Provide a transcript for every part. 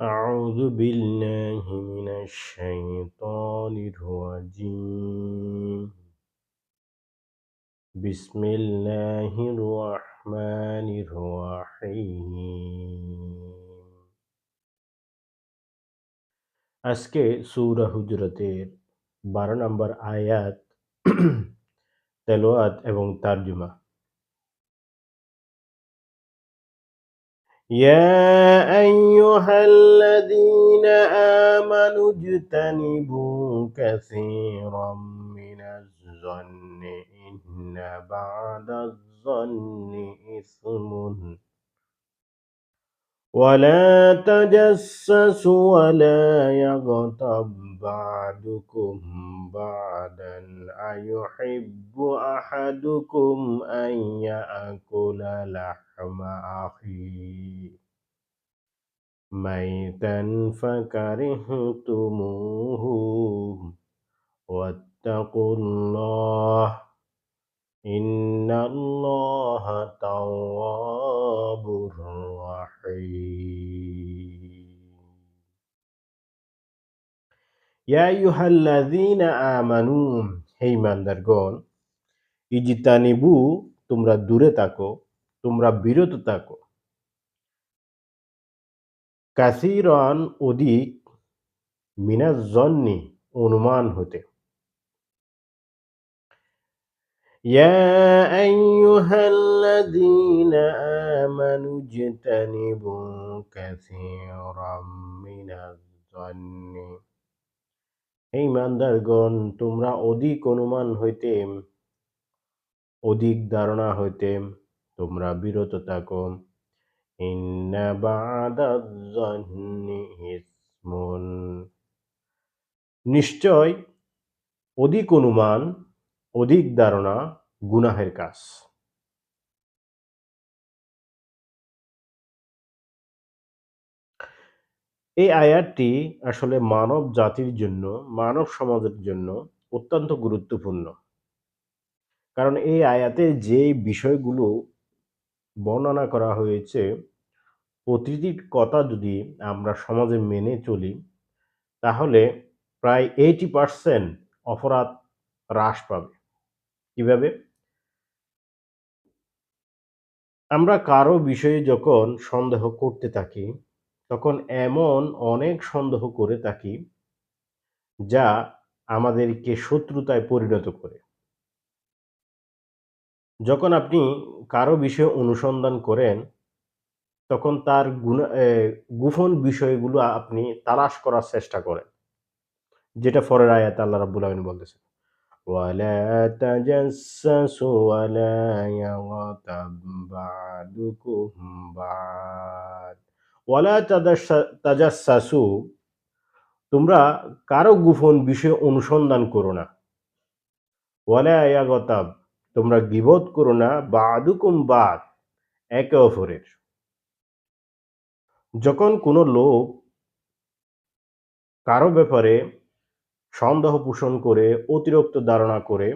أعوذ بالله من الشيطان الرجيم بسم الله الرحمن الرحيم আজকে সূরা হুজরাতের বারো নম্বর আয়াত তেলোয়াত এবং তার্জুমা يا أيها الذين آمنوا اجتنبوا كثيرا من الظن إن بعد الظن إثم ولا تجسسوا ولا يغتب بعضكم بعدا. أيحب أحدكم أن يأكل لحم أخيه؟ ميتا فكرهتموه. واتقوا الله. إن الله تواب رحيم يا أيها الذين آمنوا হে ইমানদারগণ ইজিতানিবু তোমরা দূরে থাকো তোমরা বিরত থাকো কাসিরন অধিক মিনাজ জন্নি অনুমান হতে يا أيها الذين آمنوا اجتنبوا كثيرا من الظن এই ইমানদারগণ তোমরা অধিক অনুমান হইতে অধিক ধারণা হইতে তোমরা বিরত থাকো ইন্না বাদাজ্জান্নি ইসমুন নিশ্চয় অধিক অনুমান অধিক ধারণা গুনাহের কাজ। এই আয়াতটি আসলে মানব জাতির জন্য, মানব সমাজের জন্য অত্যন্ত গুরুত্বপূর্ণ। কারণ এই আয়াতে যে বিষয়গুলো বর্ণনা করা হয়েছে প্রতিটি কথা যদি আমরা সমাজে মেনে চলি, তাহলে প্রায় এইটি পার্সেন্ট অপরাধ হ্রাস পাবে। কীভাবে? আমরা কারও বিষয়ে যখন সন্দেহ করতে থাকি, তখন এমন অনেক সন্দেহ করে থাকি, যা আমাদেরকে শত্রুতায় পরিণত করে। যখন আপনি কারও বিষয়ে অনুসন্ধান করেন, তখন তার গোপন বিষয়গুলো আপনি তালাশ করার চেষ্টা করেন, যেটা পরের আয়াত আল্লাহ রাব্বুল আলামিন বলতেছেন। ولا تجسسوا ولا يغتب بعضكم بعض ولا تجسسوا তোমরা কারো গোপন বিষয়ে অনুসন্ধান করো না ওয়ালা ইয়াগতাব তোমরা গিবত করো না বাদুকুম বাদ একে অপরের যখন কোনো লোক কারো ব্যাপারে সন্দেহ পোষণ করে, অতিরিক্ত ধারণা করে,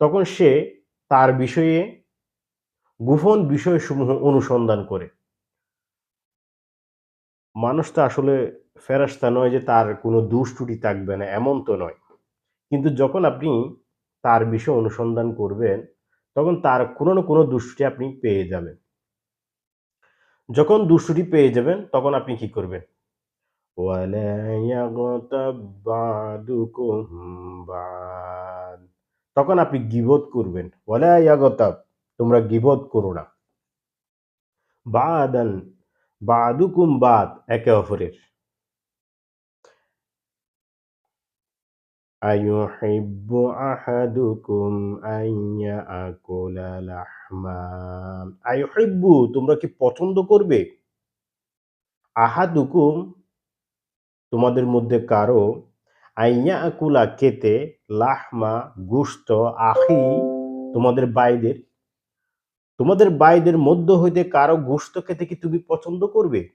তখন সে তার বিষয়ে গোপন বিষয়সমূহ অনুসন্ধান করে। মানুষ তো আসলে ফেরাস্তা নয় যে তার কোনো দোষ থাকবে না, এমন তো নয়। কিন্তু যখন আপনি তার বিষয়ে অনুসন্ধান করবেন, তখন তার কোনো না কোনো দুষ্টি আপনি পেয়ে যাবেন। যখন দুষ্টি পেয়ে যাবেন, তখন আপনি কি করবেন? ولا يغتب بعضكم بعض তখন আপনি গিবত করবেন ওয়ালা ইয়াগতাব তোমরা গিবত করো না বাদান বাদুকুম বাদ একে অপরের أيحب أحدكم أن يأكل لحما أيحب তোমরা কি পছন্দ করবে আহাদুকুম তোমাদের মধ্যে কারও? আইয়া আকুলা কেতে লাহমা গুস্ত আখি তোমাদের বাইদের? তোমাদের বাইদের মধ্য হইতে কারও গুস্ত খেতে কি তুমি পছন্দ করবে?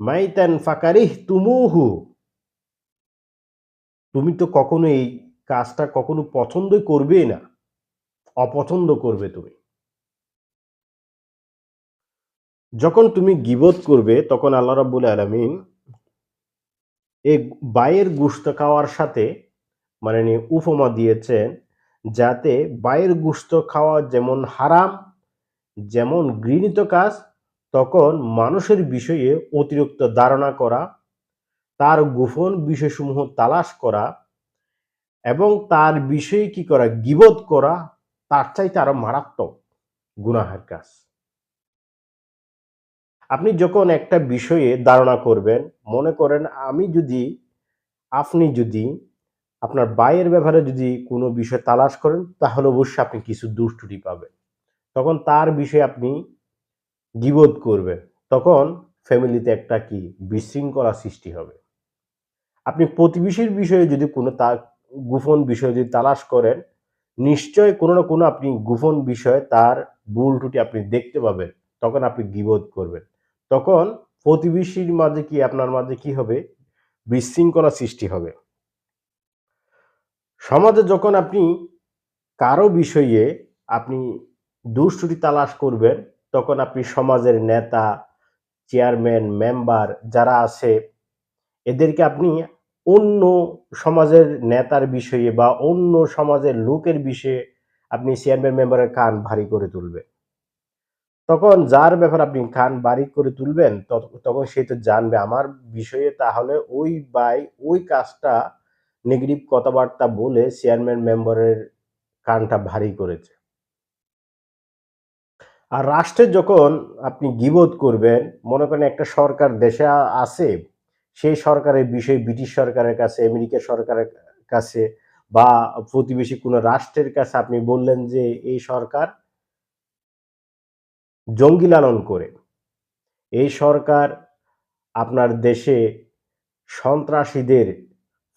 মাইতান ফাকারিহ তুমুহু। তুমি তো কখনো এই কাজটা কখনো পছন্দই করবে না। অপছন্দ করবে তুমি। যখন তুমি গিবত করবে, তখন আল্লাহ রাব্বুল আলামিন এই বায়ের গুস্ত খাওয়ার সাথে মানে উপমা দিয়েছেন যাতে বায়ের গুস্ত খাওয়া যেমন হারাম, যেমন ঘৃণিত কাজ, তখন মানুষের বিষয়ে অতিরিক্ত ধারণা করা, তার গোপন বিষয়সমূহ তালাশ করা এবং তার বিষয়ে কি করা গিবোধ করা, তার চাইতে আরও মারাত্মক গুনাহের কাজ। আপনি যখন একটা বিষয়ে ধারণা করবেন, মনে করেন আমি যদি, আপনি যদি আপনার বাইয়ের ব্যাপারে যদি কোনো বিষয় তালাশ করেন, তাহলে অবশ্যই আপনি কিছু দুষ্টুটি পাবেন। তখন তার বিষয়ে আপনি গিবোধ করবেন। তখন ফ্যামিলিতে একটা কি? বিশৃঙ্খলা সৃষ্টি হবে। আপনি প্রতিবেশীর বিষয়ে যদি কোনো তা, গোপন বিষয় যদি তালাশ করেন, নিশ্চয় কোনো না কোনো আপনি গোপন বিষয়ে তার ভুল ত্রুটি আপনি দেখতে পাবেন। তখন আপনি গিবোধ করবেন। তখন প্রতিবেশীর মাঝে কি আপনার মাঝে কি হবে? বিশৃঙ্খলা সৃষ্টি হবে। সমাজে যখন আপনি কারও বিষয়ে আপনি দুষ্টুটি তালাশ করবেন, তখন আপনি সমাজের নেতা, চেয়ারম্যান, মেম্বার যারা আছে, এদেরকে আপনি অন্য সমাজের নেতার বিষয়ে বা অন্য সমাজের লোকের বিষয়ে আপনি চেয়ারম্যান, মেম্বারের কান ভারী করে তুলবেন। তখন যার ব্যাপার আপনি কান বাড়ি করে তুলবেন তখন সে তো জানবে। আমার বিষয়ে তাহলে ওই বাই ওই কাজটা নেগেটিভ কথাবার্তা বলে চেয়ারম্যান মেম্বারের কানটা ভারী করেছে। আর রাষ্ট্রে যখন আপনি গিবোধ করবেন, মনে করেন একটা সরকার দেশে আছে, সেই সরকারের বিষয়ে ব্রিটিশ সরকারের কাছে আমেরিকা সরকারের কাছে বা প্রতিবেশী কোনো রাষ্ট্রের কাছে আপনি বললেন যে এই সরকার জঙ্গি লালন করে। এই সরকার আপনার দেশে সন্ত্রাসীদের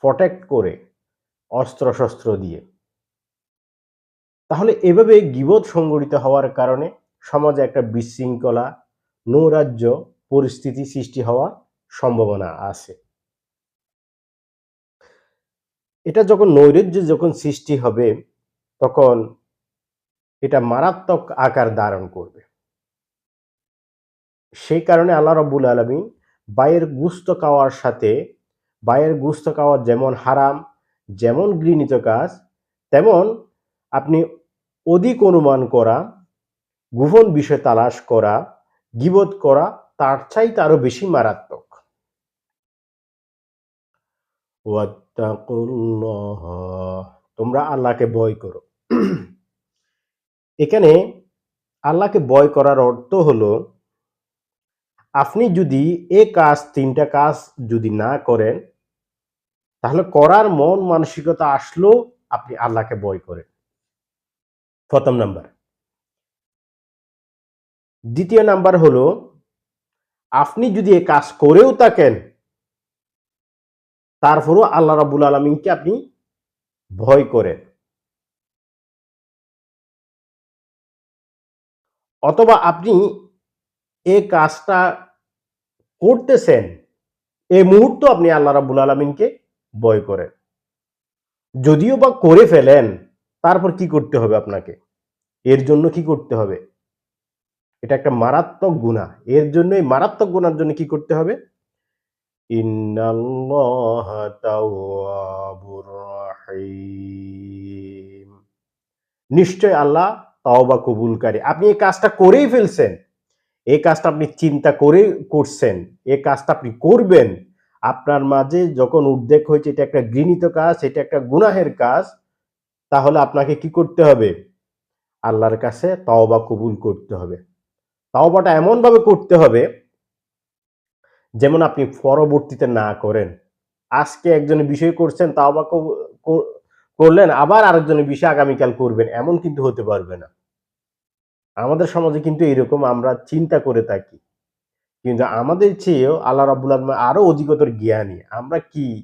প্রটেক্ট করে অস্ত্রশস্ত্র দিয়ে। তাহলে এভাবে গিবত সংগঠিত হওয়ার কারণে সমাজে একটা বিশৃঙ্খলা, নৈরাজ্য পরিস্থিতি সৃষ্টি হওয়ার সম্ভাবনা আছে। এটা যখন নৈরাজ্য যখন সৃষ্টি হবে, তখন এটা মারাত্মক আকার ধারণ করবে। সেই কারণে আল্লাহ রব্বুল আলমী বায়ের গুস্ত খাওয়ার সাথে, বায়ের গুস্ত খাওয়া যেমন হারাম, যেমন গৃহীত কাজ, তেমন আপনি অধিক অনুমান করা, গোপন বিষয় তালাশ করা, গিবত করা, তার চাইতে আরও বেশি মারাত্মক। তোমরা আল্লাহকে ভয় করো। এখানে আল্লাহকে ভয় করার অর্থ হলো আপনি যদি এ কাজ, তিনটা কাজ যদি না করেন, তাহলে করার মন মানসিকতা আসলেও আপনি আল্লাহকে ভয় করেন। প্রথম নাম্বার। দ্বিতীয় নাম্বার হলো, আপনি যদি এ কাজ করেও থাকেন, তারপরও আল্লাহ রাবুল আলমিনকে আপনি ভয় করেন। অথবা আপনি এই কাজটা করতেছেন, এই মুহূর্ত আপনি আল্লাহ রাবুল আলমিনকে ভয় করেন। যদিও বা করে ফেলেন, তারপর কি করতে হবে আপনাকে? এর জন্য কি করতে হবে? এটা একটা মারাত্মক গুণা এর জন্য, এই মারাত্মক গুণার জন্য কি করতে হবে? নিশ্চয় আল্লাহ তাওবা কবুলকারী। আপনি এই কাজটা করেই ফেলছেন। এই কাজটা আপনি চিন্তা করে করছেন এই কাজটা আপনি করবেন, আপনার মাঝে যখন উদ্বেগ হয়েছে এটা একটা ঘৃণিত কাজ, এটা একটা গুনাহের কাজ, তাহলে আপনাকে কি করতে হবে? আল্লাহর কাছে তাওবা কবুল করতে হবে। তাওবাটা এমন ভাবে করতে হবে, যেমন আপনি পরবর্তীতে না করেন। আজকে একজনের বিষয় করছেন, তাওবা করলেন, আবার আরেকজনের বিষয় আগামীকাল করবেন, এমন কিন্তু হতে পারবে না। আমাদের সমাজে কিন্তু এরকম আমরা চিন্তা করে থাকি। কিন্তু আমাদের চেয়েও আল্লাহ রাবুল আলম আরও অধিকতর জ্ঞানী। আমরা কি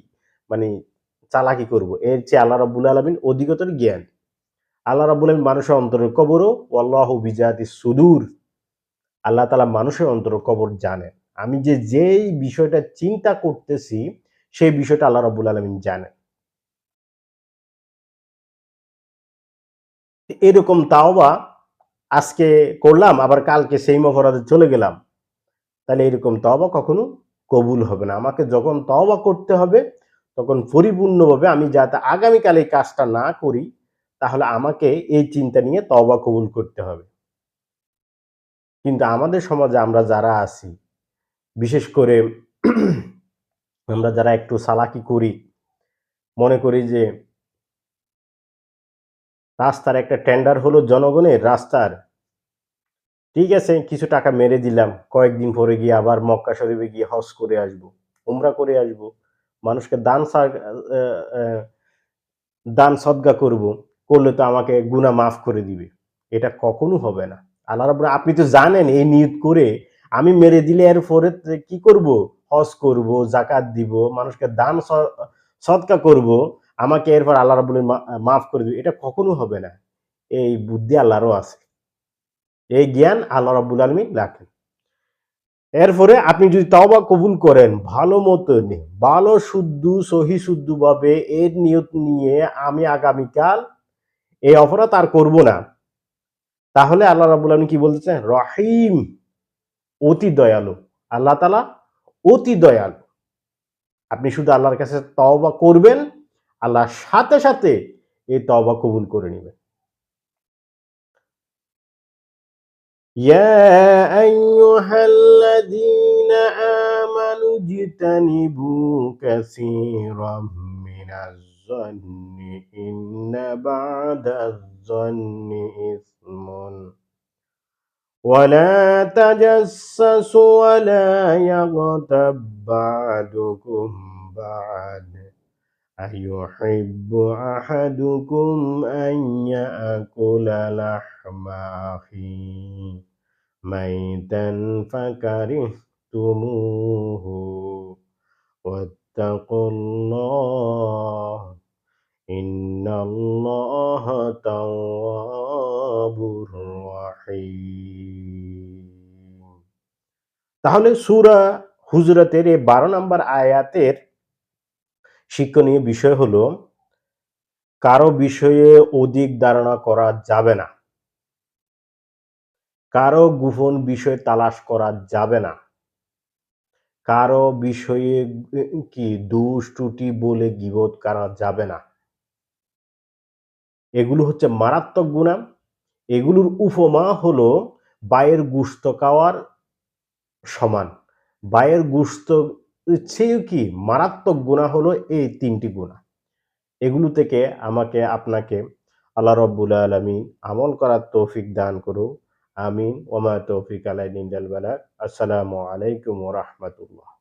মানে চালাকি করব? এর চেয়ে আল্লাহ রাবুল আলমিন অধিকতর জ্ঞান। আল্লাহ রাবুল আলমিন মানুষের অন্তরের কবরও আল্লাহ বিজাতি সুদূর। আল্লাহ তালা মানুষের অন্তর কবর জানেন। আমি যে যেই বিষয়টা চিন্তা করতেছি, সেই বিষয়টা আল্লাহ রাবুল আলমিন জানেন। এরকম তাও বা আজকে করলাম, আবার কালকে সেই অপরাধে চলে গেলাম। তাহলে এরকম তওবা কখনো কবুল হবে না। আমাকে যখন তওবা করতে হবে, তখন পরিপূর্ণভাবে আমি যাতে আগামীকাল এই কাজটা না করি, তাহলে আমাকে এই চিন্তা নিয়ে তওবা কবুল করতে হবে। কিন্তু আমাদের সমাজে আমরা যারা আছি, বিশেষ করে আমরা যারা একটু সালাকি করি, মনে করি যে রাস্তার একটা টেন্ডার হলো জনগণের রাস্তার। ঠিক আছে, কিছু টাকা মেরে দিলাম। কয়েকদিন পরে গিয়ে আবার মক্কা শরীফে গিয়ে হজ করে আসব, উমরা করে আসব, মানুষকে দান দান সদ্গা করব, করলে তো আমাকে গুনাহ মাফ করে দিবে। এটা কখনো হবে না। আল্লাহ আপনি তো জানেন এই নিয়ত করে আমি মেরে দিলে এর পরে কি করব? হজ করব জাকাত দিব, মানুষকে দান সদকা করব। আমাকে এরপর আল্লাহ রাব্বুল মা- মাফ করে দিবে। এটা কখনো হবে না। এই বুদ্ধি আল্লাহরও আছে। এই জ্ঞান আল্লাহ রাব্বুল আলমী রাখেন। এরপরে আপনি যদি তওবা কবুল করেন, ভালো মতো ভালো শুদ্ধ, সহি শুদ্ধ ভাবে এর নিয়ত নিয়ে আমি আগামীকাল এই অপরাধ আর করব না। তাহলে আল্লাহ রাবুল আলমী কি বলতেছেন রহিম। অতি দয়ালু। আল্লাহ তালা অতি দয়ালু। আপনি শুধু আল্লাহর কাছে তওবা করবেন আল্লাহর সাথে সাথে এই তওবা কবুল করে নেবেন يا أيها الذين آمنوا اجتنبوا كثيرا من الظن إن بعد الظن إثم ولا تجسسوا ولا يغتب بعضكم بعد أيحب أحدكم أن يأكل لحم أخيه ميتا فكرهتموه واتقوا الله إن الله تواب رحيم তাহলে সূরা হুজরাতের এই বারো নম্বর আয়াতের শিক্ষণীয় বিষয় হলো, কারও বিষয়ে অধিক ধারণা করা যাবে না। কারও গোপন বিষয় তালাশ করা যাবে না। কারও বিষয়ে কি দোষ, ত্রুটি বলে গিবত করা যাবে না। এগুলো হচ্ছে মারাত্মক গুণা। এগুলোর উপমা হলো, বায়ের গুস্ত খাওয়ার সমান। বায়ের গুস্ত চেয়ে কি মারাত্মক গুণা হলো? এই তিনটি গুণা এগুলো থেকে আমাকে, আপনাকে আল্লাহ রব্বুল আলমিন আমল করার তৌফিক দান করুক আমিন। ওমা তৌফিক আলাই নিন্দাল বালাক আসসালামু আলাইকুম ওরহমতুল্লাহ